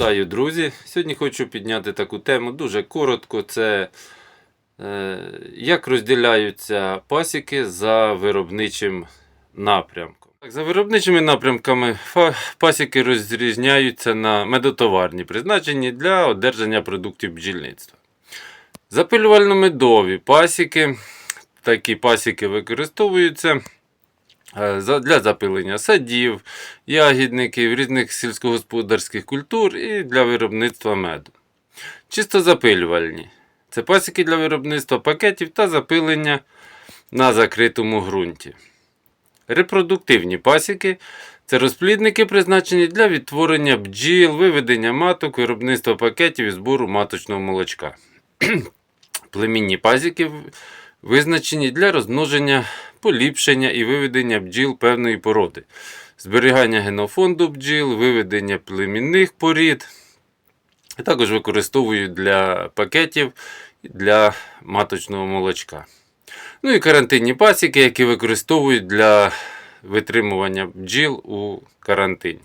Вітаю, друзі! Сьогодні хочу підняти таку тему дуже коротко. Це е, як розділяються пасіки за виробничим напрямком. Так, за виробничими напрямками пасіки розрізняються на медотоварні, призначені для одержання продуктів бджільництва. Запилювально-медові пасіки. Такі пасіки використовуються для запилення садів, ягідників, різних сільськогосподарських культур і для виробництва меду. Чисто запилювальні. Це пасіки для виробництва пакетів та запилення на закритому ґрунті. Репродуктивні пасіки це розплідники, призначені для відтворення бджіл, виведення маток, виробництва пакетів і збору маточного молочка. Племінні пасіки визначені для розмноження, поліпшення і виведення бджіл певної породи, зберігання генофонду бджіл, виведення племінних порід. І також використовують для пакетів для маточного молочка. Ну і карантинні пасіки, які використовують для витримування бджіл у карантині.